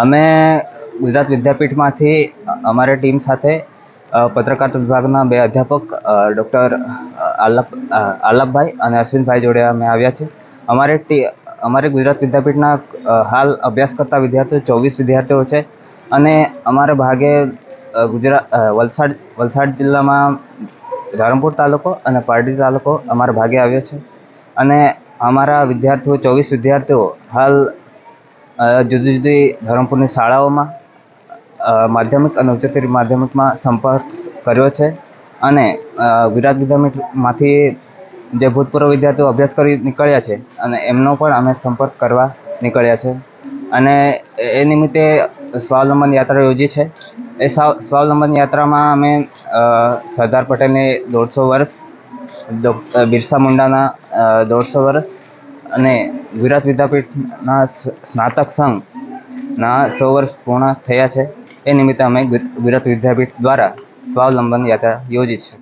અમે ગુજરાત વિદ્યાપીઠમાંથી અમારી ટીમ સાથે પત્રકાર વિભાગના બે અધ્યાપક ડૉક્ટર આલપ આલપભાઈ અને અશ્વિનભાઈ જોડે અમે આવ્યા છે અમારે ટી, અમારે ગુજરાત વિદ્યાપીઠના હાલ અભ્યાસ કરતા વિદ્યાર્થીઓ ચોવીસ વિદ્યાર્થીઓ છે અને અમારે ભાગે ગુજરાત વલસાડ વલસાડ જિલ્લામાં ધરમપુર તાલુકો અને પારડી તાલુકો અમારા ભાગે આવ્યો છે. અને અમારા વિદ્યાર્થીઓ, ચોવીસ વિદ્યાર્થીઓ હાલ જુદી જુદી ધરમપુરની શાળાઓમાં માધ્યમિક અને ઉચ્ચતર માધ્યમિકમાં સંપર્ક કર્યો છે અને ગુજરાત વિદ્યાપીઠમાંથી જે ભૂતપૂર્વ વિદ્યાર્થીઓ અભ્યાસ કરી નીકળ્યા છે અને એમનો પણ અમે સંપર્ક કરવા નીકળ્યા છે. અને એ નિમિત્તે સ્વાવલંબન યાત્રા યોજી છે. એ સ્વાવ સ્વાવલંબન યાત્રામાં અમે સરદાર પટેલને દોઢસો વર્ષ બિરસા મુંડાના દોઢસો વર્ષ અને ગુજરાત વિદ્યાપીઠના સ્નાતક સંઘના સો વર્ષ પૂર્ણ થયા છે. એ નિમિત્તે અમે ગુજરાત વિદ્યાપીઠ દ્વારા સ્વાવલંબન યાત્રા યોજી છે.